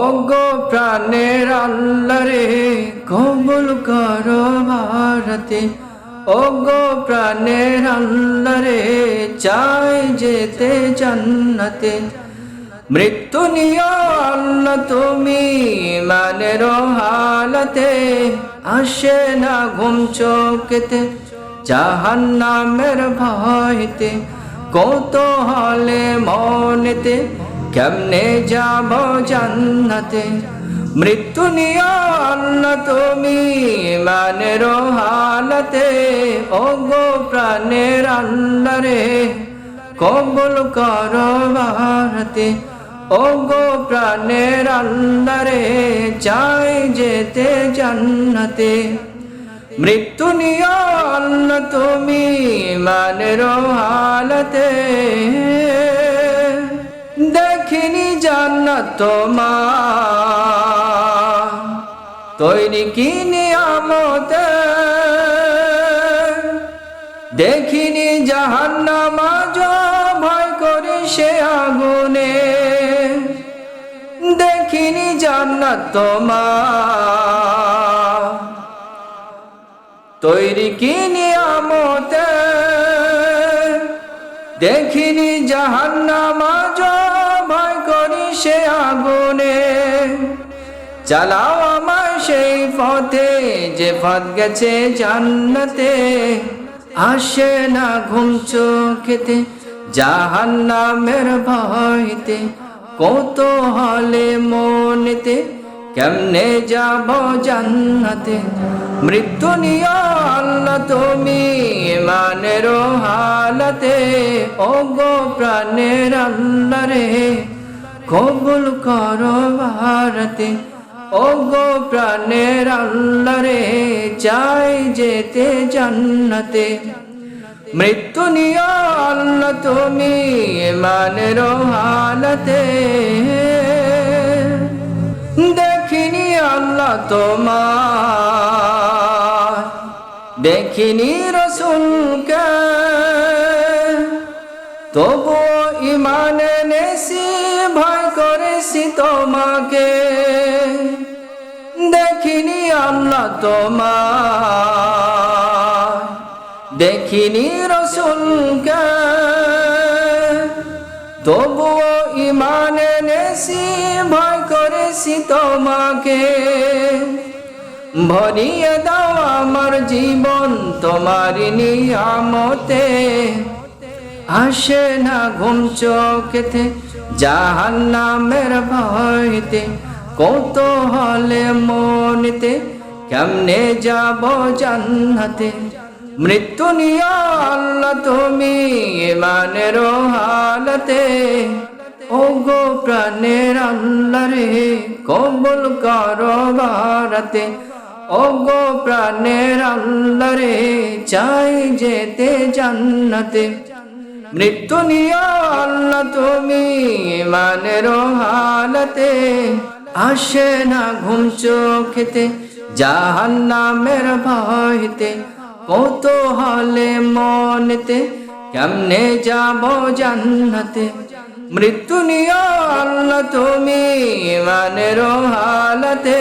ওগো প্রাণের আল্লাহরে কবুল করো ভারতে। ওগো প্রাণের আল্লাহরে চাই যেতে জান্নাতে। মৃত্যু নিয় আল্লাহ তুমি মানের হালতে। আসে না ঘুম চোখেতে, জাহান্নামের ভয়তে। কত হলে মনেতে কেমনে যাব জান্নাতে? মৃত্যু নিয় আল্লাহ তুমি মানের হালতে। ও গো প্রাণের আল্লাহ রে কবুল কর ভারতে ও গো প্রাণের আল্লাহ রে চাই যেতে জান্নাতে। মৃত্যু নিয় আল্লাহ তুমি মানের হালতে। দেখিনি জান্নাত তোমার। তৈরি কি নিয়ামতে দেখিনি জাহান্নাম ভয় করে সে আগুনে। দেখিনি জান্নাত তোমার। তৈরি কি নিয়ামতে দেখিনি জাহান্নাম সে আগুনে। চালাও আমায় সেই পথে, যে পথ গেছে জান্নাতে। আসে না ঘুম চোখেতে, জাহান্নামের ভয়তে। কত হলে মনেতে, কেমনে যাব জান্নাতে? মৃত্যু নিয় আল্লাহ তুমি মানের হালতে। ও গো প্রাণের আল্লাহ রে। কবুল করো ভারতে। ও গো প্রাণের আল্লাহ রে চাই যেতে জান্নাতে। মৃত্যু নিয় আল্লাহ তুমি মানের হালতে দেখিনি আল্লাহ তোমার, দেখিনি রসুলকে। তবু ইমানে নেছি ভয় করেছি তোমাকে। দেখিনি আল্লাহ তোমার দেখিনি রসুলকে। তবুও ইমানে নেছি ভয় করেছি তোমাকে। ভরিয়ে দাও আমার জীবন, তোমার নিয়ামতে। আসে না ঘুম চোখেতে, জাহান্নামের ভয়তে। কত হলে মনেতে, কেমনে যাব জান্নাতে? মৃত্যু নিয় আল্লাহ তুমি মানের হালতে। ও গো প্রাণের আল্লাহ রে কবুল করো ভারতে। ও গো প্রাণের আল্লাহ রে চাই যেতে জান্নাতে। মৃত্যু নিয় তুমি মানের হালতে। আসে না ঘুম চোখেতে, জাহান্নামের ভয়তে। কত হলে মনেতে, কেমনে যাব জান্নাতে। মৃত্যু নিয় তুমি মানের হালতে।